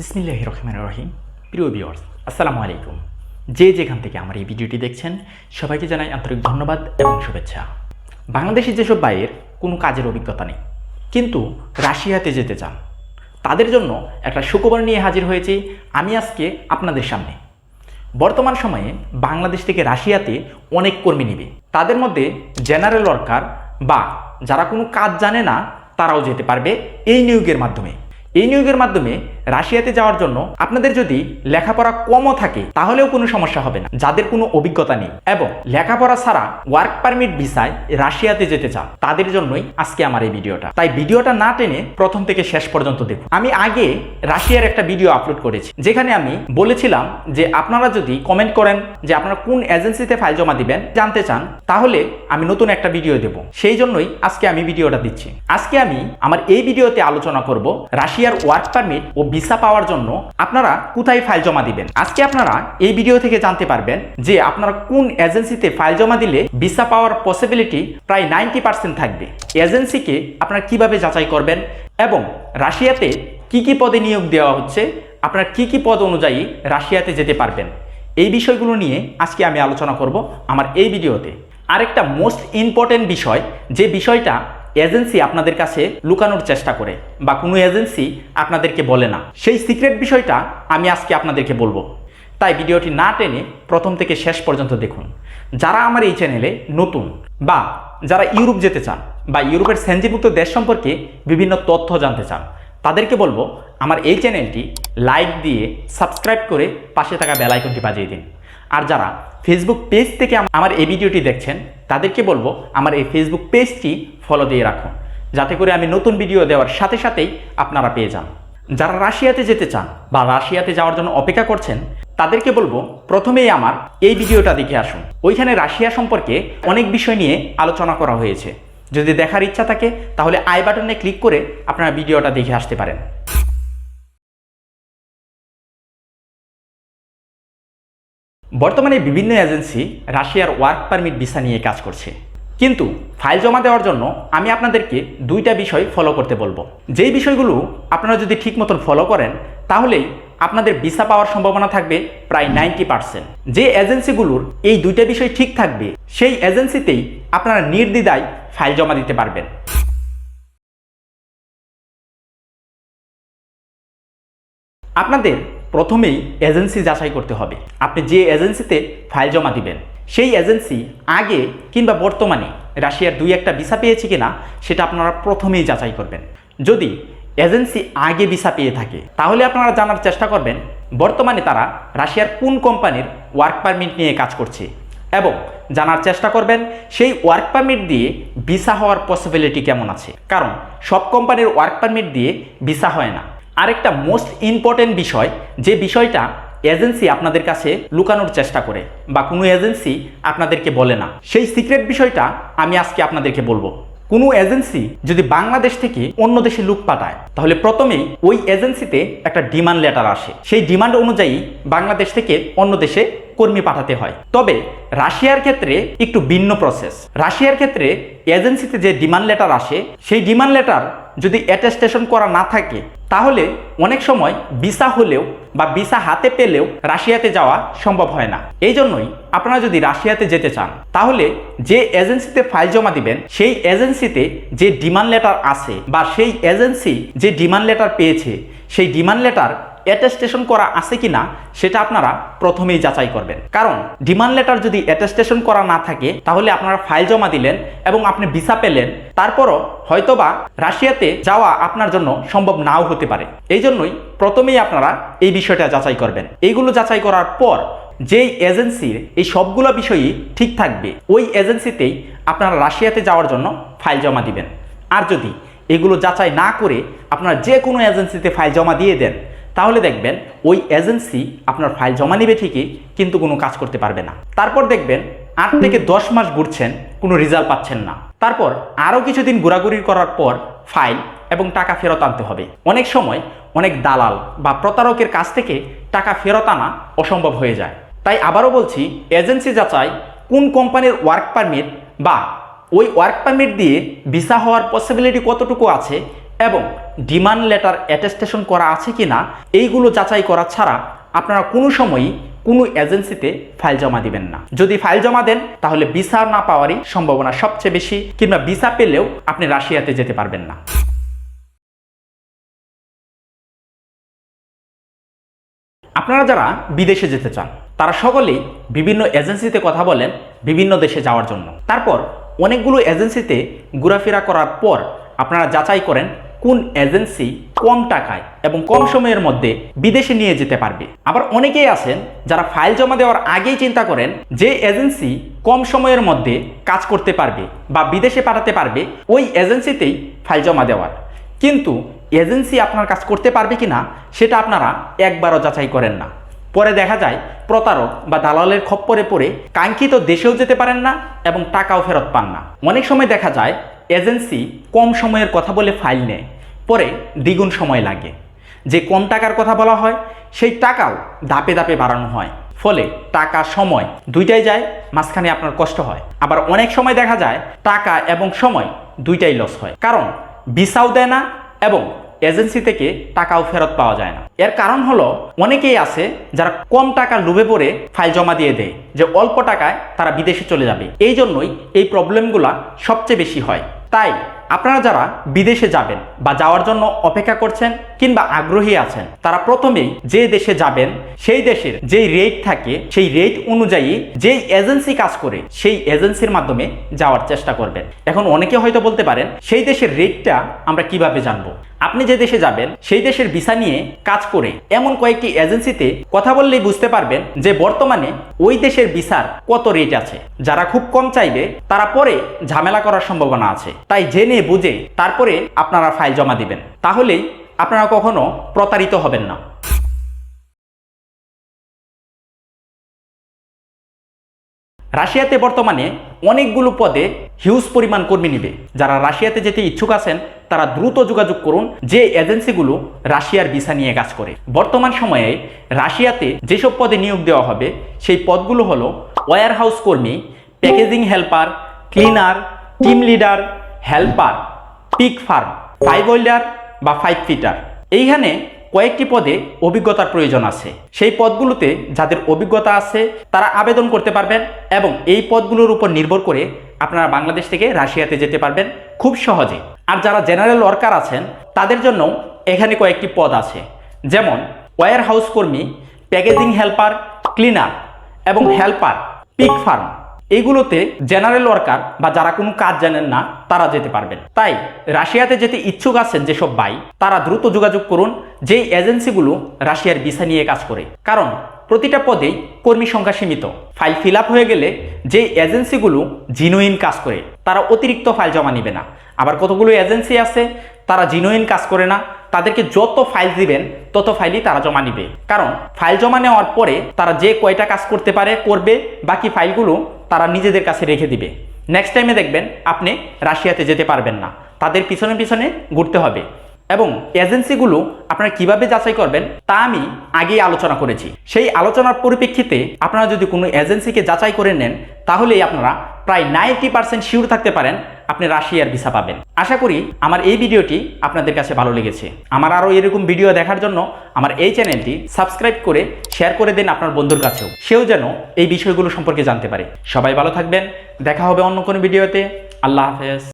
বিসমিল্লাহ রহমান রহিম প্রিয় বিয়র্স আসসালামু আলাইকুম। যে যেখান থেকে আমার এই ভিডিওটি দেখছেন, সবাইকে জানাই আন্তরিক ধন্যবাদ এবং শুভেচ্ছা। বাংলাদেশি যেসব ভাইয়ের কোনো কাজের অভিজ্ঞতা নেই, কিন্তু রাশিয়াতে যেতে চান, তাদের জন্য একটা সুখবর নিয়ে হাজির হয়েছি আমি আজকে আপনাদের সামনে। বর্তমান সময়ে বাংলাদেশ থেকে রাশিয়াতে অনেক কর্মী নিবে। তাদের মধ্যে জেনারেল ওয়ার্কার বা যারা কোনো কাজ জানে না, তারাও যেতে পারবে এই নিয়োগের মাধ্যমে। এই নিয়োগের মাধ্যমে রাশিয়াতে যাওয়ার জন্য আপনাদের যদি লেখাপড়া কমও থাকে, তাহলেও কোনো সমস্যা হবে না, যাদের কোনো অভিজ্ঞতা নেই। এবং লেখাপড়া ছাড়া ওয়ার্ক পারমিট ভিসায় রাশিয়াতে যেতে চান, তাদের জন্যই আজকে আমার এই ভিডিওটা। তাই ভিডিওটা না টেনে প্রথম থেকে শেষ পর্যন্ত দেখুন। আমি আগে রাশিয়ার একটা ভিডিও আপলোড করেছি, যেখানে আমি বলেছিলাম যে আপনারা যদি কমেন্ট করেন যে আপনারা কোন এজেন্সিতে ফাইল জমা দিবেন, জানতে চান, তাহলে আমি নতুন একটা ভিডিও দেব। সেই জন্যই আজকে আমি ভিডিওটা দিচ্ছি। আজকে আমি আমার এই ভিডিওতে আলোচনা করব রাশিয়ার ওয়ার্ক পারমিট ও ভিসা পাওয়ার জন্য আপনারা কোথায় ফাইল জমা দিবেন? আজকে আপনারা এই ভিডিও থেকে জানতে পারবেন যে আপনারা কোন এজেন্সিতে ফাইল জমা দিলে ভিসা পাওয়ার পসিবিলিটি প্রায় নাইনটি পার্সেন্ট থাকবে। এজেন্সিকে আপনারা কীভাবে যাচাই করবেন এবং রাশিয়াতে কি কি পদে নিয়োগ দেওয়া হচ্ছে, আপনারা কি কি পদ অনুযায়ী রাশিয়াতে যেতে পারবেন? এই বিষয়গুলো নিয়ে আজকে আমি আলোচনা করব আমার এই ভিডিওতে। আরেকটা মোস্ট ইম্পর্টেন্ট বিষয়, যে বিষয়টা এজেন্সি আপনাদের কাছে লুকানোর চেষ্টা করে, বা কোনো এজেন্সি আপনাদেরকে বলে না। সেই সিক্রেট বিষয়টা আমি আজকে আপনাদেরকে বলব। তাই ভিডিওটি না টেনে প্রথম থেকে শেষ পর্যন্ত দেখুন। যারা আমার এই চ্যানেলে নতুন, বা যারা ইউরোপ যেতে চান, বা ইউরোপের সেঞ্জিভুক্ত দেশ সম্পর্কে বিভিন্ন তথ্য জানতে চান, তাদেরকে বলব, আমার এই চ্যানেলটি লাইক দিয়ে সাবস্ক্রাইব করে পাশে থাকা বেল আইকনটি বাজিয়ে দিন। আর যারা ফেসবুক পেজ থেকে আমার এই ভিডিওটি দেখছেন তাদেরকে বলব, আমার এই ফেসবুক পেজটি ফলো দিয়ে রাখুন যাতে করে আমি নতুন ভিডিও দেওয়ার সাথে সাথেই আপনারা পেয়ে যান। যারা রাশিয়াতে যেতে চান বা রাশিয়াতে যাওয়ার জন্য অপেক্ষা করছেন, তাদেরকে বলব, প্রথমেই আমার এই ভিডিওটা দেখে আসুন। ওইখানে রাশিয়া সম্পর্কে অনেক বিষয় নিয়ে আলোচনা করা হয়েছে। যদি দেখার ইচ্ছা থাকে, তাহলে আই বাটনে ক্লিক করে আপনারা ভিডিওটা দেখে আসতে পারেন। বর্তমানে বিভিন্ন এজেন্সি রাশিয়ার ওয়ার্ক পারমিট ভিসা নিয়ে কাজ করছে। কিন্তু ফাইল জমা দেওয়ার জন্য আমি আপনাদেরকে দুইটা বিষয় ফলো করতে বলব। যেই বিষয়গুলো আপনারা যদি ঠিক মতন ফলো করেন, তাহলেই আপনাদের ভিসা পাওয়ার সম্ভাবনা থাকবে প্রায় নাইনটি পার্সেন্ট। যে এজেন্সিগুলোর এই দুইটা বিষয় ঠিক থাকবে, সেই এজেন্সিতেই আপনারা নির্দ্বিধায় ফাইল জমা দিতে পারবেন। আপনাদের প্রথমেই এজেন্সি যাচাই করতে হবে। আপনি যে এজেন্সিতে ফাইল জমা দিবেন, সেই এজেন্সি আগে কিংবা বর্তমানে রাশিয়ার দুই একটা ভিসা পেয়েছে কিনা, সেটা আপনারা প্রথমেই যাচাই করবেন। যদি এজেন্সি আগে ভিসা পেয়ে থাকে, তাহলে আপনারা জানার চেষ্টা করবেন, বর্তমানে তারা রাশিয়ার কোন কোম্পানির ওয়ার্ক পারমিট নিয়ে কাজ করছে। এবং জানার চেষ্টা করবেন, সেই ওয়ার্ক পারমিট দিয়ে ভিসা হওয়ার পসিবিলিটি কেমন আছে? কারণ সব কোম্পানির ওয়ার্ক পারমিট দিয়ে ভিসা হয় না। আরেকটা মোস্ট ইম্পর্টেন্ট বিষয়, যে বিষয়টা এজেন্সি আপনাদের কাছে লুকানোর চেষ্টা করে, বা কোনো এজেন্সি আপনাদেরকে বলে না। সেই সিক্রেট বিষয়টা আমি আজকে আপনাদেরকে বলব। কোনো এজেন্সি যদি বাংলাদেশ থেকে অন্য দেশে লুক পাঠায়, তাহলে প্রথমেই ওই এজেন্সিতে একটা ডিমান্ড লেটার আসে। সেই ডিমান্ড অনুযায়ী বাংলাদেশ থেকে অন্য দেশে কর্মী পাঠাতে হয়। তবে রাশিয়ার ক্ষেত্রে একটু ভিন্ন প্রসেস রাশিয়ার ক্ষেত্রে এজেন্সিতে যে ডিমান্ড লেটার আসে, সেই ডিমান্ড লেটার যদি অ্যাটেস্টেশন করা না থাকে তাহলে অনেক সময় ভিসা হলেও বা ভিসা হাতে পেলেও রাশিয়াতে যাওয়া সম্ভব হয় না। এই জন্যই আপনারা যদি রাশিয়াতে যেতে চান, তাহলে যে এজেন্সিতে ফাইল জমা দিবেন, সেই এজেন্সিতে যে ডিমান্ড লেটার আছে বা সেই এজেন্সি যে ডিমান্ড লেটার পেয়েছে, সেই ডিমান্ড লেটার অ্যাটেস্টেশন করা আছে কিনা সেটা আপনারা প্রথমেই যাচাই করবেন। কারণ ডিমান্ড লেটার যদি অ্যাটেস্টেশন করা না থাকে, তাহলে আপনারা ফাইল জমা দিলেন এবং আপনি ভিসা পেলেন। তারপরও হয়তোবা রাশিয়াতে যাওয়া আপনার জন্য সম্ভব নাও হতে পারে। এই জন্যই প্রথমেই আপনারা এই বিষয়টা যাচাই করবেন। এইগুলো যাচাই করার পর যেই এজেন্সির এই সবগুলো বিষয়ই ঠিক থাকবে, ওই এজেন্সিতেই আপনারা রাশিয়াতে যাওয়ার জন্য ফাইল জমা দিবেন। আর যদি এগুলো যাচাই না করে আপনারা যে কোনো এজেন্সিতে ফাইল জমা দিয়ে দেন তাহলে দেখবেন ওই এজেন্সি আপনার ফাইল জমা নেবে ঠিকই, কিন্তু কোনো কাজ করতে পারবে না। তারপর দেখবেন আট থেকে দশ মাস ঘুরছেন, কোনো রেজাল্ট পাচ্ছেন না। তারপর আরও কিছুদিন ঘোরাঘুরি করার পর ফাইল এবং টাকা ফেরত আনতে হবে। অনেক সময় অনেক দালাল বা প্রতারকের কাছ থেকে টাকা ফেরত আনা অসম্ভব হয়ে যায়। তাই আবারও বলছি, এজেন্সি যাচাই, কোন কোম্পানির ওয়ার্ক পারমিট বা ওই ওয়ার্ক পারমিট দিয়ে ভিসা হওয়ার পসিবিলিটি কতটুকু আছে এবং ডিমান্ড লেটার অ্যাটেস্টেশন করা আছে কি না এইগুলো যাচাই করা ছাড়া আপনারা কোনো সময়ই কোনো এজেন্সিতে ফাইল জমা দিবেন না। যদি ফাইল জমা দেন, তাহলে ভিসা না পাওয়ারই সম্ভাবনা সবচেয়ে বেশি, কিংবা ভিসা পেলেও আপনি রাশিয়াতে যেতে পারবেন না। আপনারা যারা বিদেশে যেতে চান, তারা সকলেই বিভিন্ন এজেন্সিতে কথা বলেন বিভিন্ন দেশে যাওয়ার জন্য। তারপর অনেকগুলো এজেন্সিতে ঘোরাফেরা করার পর আপনারা যাচাই করেন কোন এজেন্সি কম টাকায় এবং কম সময়ের মধ্যে বিদেশে নিয়ে যেতে পারবে। আবার অনেকেই আছেন যারা ফাইল জমা দেওয়ার আগেই চিন্তা করেন যে এজেন্সি কম সময়ের মধ্যে কাজ করতে পারবে বা বিদেশে পাঠাতে পারবে, ওই এজেন্সিতেই ফাইল জমা দেওয়ার। কিন্তু এজেন্সি আপনার কাজ করতে পারবে কি না সেটা আপনারা একবারও যাচাই করেন না। পরে দেখা যায় প্রতারক বা দালালের খপ্পরে পড়ে কাঙ্ক্ষিত দেশেও যেতে পারেন না এবং টাকাও ফেরত পান না। অনেক সময় দেখা যায় এজেন্সি কম সময়ের কথা বলে ফাইল নেয়। পরে দ্বিগুণ সময় লাগে। যে কম টাকার কথা বলা হয়, সেই টাকাও দাপে দাপে বাড়ানো হয়। ফলে টাকা সময় দুইটাই যায়, মাঝখানে আপনার কষ্ট হয়। আবার অনেক সময় দেখা যায়, টাকা এবং সময় দুইটাই লস হয়। কারণ ভিসাও দেয় না এবং এজেন্সি থেকে টাকাও ফেরত পাওয়া যায় না। এর কারণ হলো, অনেকেই আছে যারা কম টাকা লোভে পড়ে ফাইল জমা দিয়ে দেয়, যে অল্প টাকায় তারা বিদেশে চলে যাবে। এই জন্যই এই প্রবলেমগুলা সবচেয়ে বেশি হয়। তাই আপনারা যারা বিদেশে যাবেন বা যাওয়ার জন্য অপেক্ষা করছেন কিংবা আগ্রহী আছেন, তারা প্রথমেই যে দেশে যাবেন, সেই দেশের যেই রেট থাকে, সেই রেট অনুযায়ী যেই এজেন্সি কাজ করে, সেই এজেন্সির মাধ্যমে যাওয়ার চেষ্টা করবেন। এখন অনেকে হয়তো বলতে পারেন, সেই দেশের রেটটা আমরা কীভাবে জানব? আপনি যে দেশে যাবেন, সেই দেশের ভিসা নিয়ে কাজ করে এমন কয়েকটি এজেন্সিতে কথা বললেই বুঝতে পারবেন যে বর্তমানে ওই দেশের ভিসার কত রেট আছে। যারা খুব কম চাইবে, তারা পরে ঝামেলা করার সম্ভাবনা আছে। তাই জেনে বুঝে তারপরে আপনারা ফাইল জমা দিবেন। তাহলেই আপনারা কখনো প্রতারিত হবেন না। রাশিয়াতে বর্তমানে অনেকগুলো পদে হিউজ পরিমাণ কর্মী নিবে। যারা রাশিয়াতে যেতে ইচ্ছুক আছেন, তারা দ্রুত যোগাযোগ করুন যে এজেন্সিগুলো রাশিয়ার ভিসা নিয়ে কাজ করে। বর্তমান সময়ে রাশিয়াতে যেসব পদে নিয়োগ দেওয়া হবে, সেই পদগুলো হলো ওয়ার হাউস কর্মী, packaging helper, cleaner, team leader helper pick farm five holder বা ফাইভ ফিটার এইখানে কয়েকটি পদে অভিজ্ঞতার প্রয়োজন আছে। সেই পদগুলোতে যাদের অভিজ্ঞতা আছে, তারা আবেদন করতে পারবেন এবং এই পদগুলোর উপর নির্ভর করে আপনারা বাংলাদেশ থেকে রাশিয়াতে যেতে পারবেন খুব সহজে। আর যারা জেনারেল ওয়ার্কার আছেন, তাদের জন্য এখানে কয়েকটি পদ আছে। যেমন ওয়ার হাউস কর্মী, প্যাকেজিং হেল্পার, ক্লিনার এবং হেল্পার পিক ফার্ম এইগুলোতে জেনারেল ওয়ার্কার বা যারা কোনো কাজ জানেন না, তারা যেতে পারবেন। তাই রাশিয়াতে যেতে ইচ্ছুক আছেন যেসব ভাই, তারা দ্রুত যোগাযোগ করুন, যেই এজেন্সিগুলো রাশিয়ার ভিসা নিয়ে কাজ করে। কারণ প্রতিটা পদেই কর্মী সংখ্যা সীমিত। ফাইল ফিল হয়ে গেলে যে এজেন্সিগুলো জিনুইন কাজ করে, তারা অতিরিক্ত ফাইল জমা নিবে না। আবার কতগুলো এজেন্সি আছে, তারা জিনুইন কাজ করে না তাদেরকে যত ফাইল দিবেন, তত ফাইলই তারা জমা নিবে। কারণ, ফাইল জমা নেওয়ার পরে তারা যে কয়টা কাজ করতে পারে, করবে, বাকি ফাইলগুলো তারা নিজেদের কাছে রেখে দিবে। নেক্সট টাইমে দেখবেন, আপনি রাশিয়াতে যেতে পারবেন না। তাদের পিছনে পিছনে ঘুরতে হবে। এবং এজেন্সিগুলো আপনারা কীভাবে যাচাই করবেন, তা আমি আগেই আলোচনা করেছি। সেই আলোচনার পরিপ্রেক্ষিতে আপনারা যদি কোনো এজেন্সিকে যাচাই করে নেন, তাহলেই আপনারা প্রায় নাইনটি পার্সেন্ট শিওর থাকতে পারেন আপনি রাশিয়ার ভিসা পাবেন। আশা করি আমার এই ভিডিওটি আপনাদের কাছে ভালো লেগেছে। আমার আরও এরকম ভিডিও দেখার জন্য আমার এই চ্যানেলটি সাবস্ক্রাইব করে শেয়ার করে দিন আপনার বন্ধুর কাছেও। সেও যেন এই বিষয়গুলো সম্পর্কে জানতে পারে। সবাই ভালো থাকবেন। দেখা হবে অন্য কোনো ভিডিওতে। আল্লাহ হাফেজ।